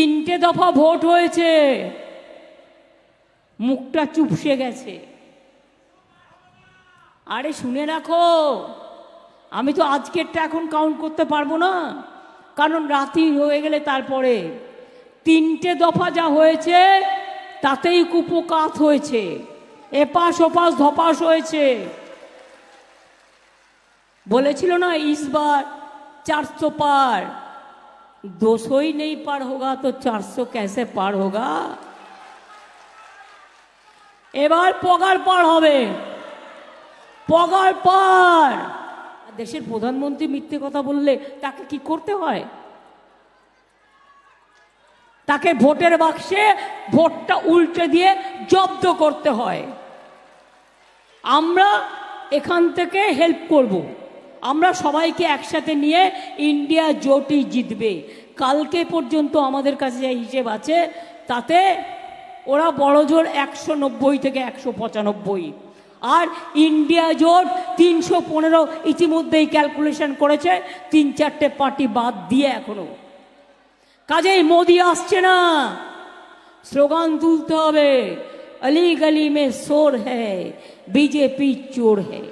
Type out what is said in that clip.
তিনটে দফা ভোট হয়েছে। মুখটা চুপসে গেছে। আরে শুনে রাখো, আমি তো আজকেরটা এখন কাউন্ট করতে পারব না, কারণ রাতি হয়ে গেলে তারপরে। তিনটে দফা যা হয়েছে, তাতেই কুপকাত হয়েছে। এপাশ ওপাশ ধপাস হয়েছে। বলেছিল না, ইসবার চারশো পার। दो सौ ही नहीं पार होगा तो चार सौ कैसे पार होगा এবার পগার পার হবে পগার পার আর দেশের প্রধানমন্ত্রী মিথ্যে কথা বললে তাকে কি করতে হয় তাকে ভোটের বাক্সে ভোটটা উল্টে দিয়ে জব্দ করতে হয় আমরা এখান থেকে হেল্প করব। আমরা সবাইকে একসাথে নিয়ে ইন্ডিয়া জোটই জিতবে। কালকে পর্যন্ত আমাদের কাছে যা হিসেব আছে, তাতে ওরা বড় জোর একশো নব্বই থেকে একশো পঁচানব্বই। আর ইন্ডিয়া জোট তিনশো পনেরো ইতিমধ্যেই ক্যালকুলেশন করেছে, তিন চারটে পার্টি বাদ দিয়ে এখনও কাজেই মোদি আসছে না। স্লোগান তুলতে হবে অলি গলি মে সোর হ্যায়, বিজেপি চোর হ্যায়।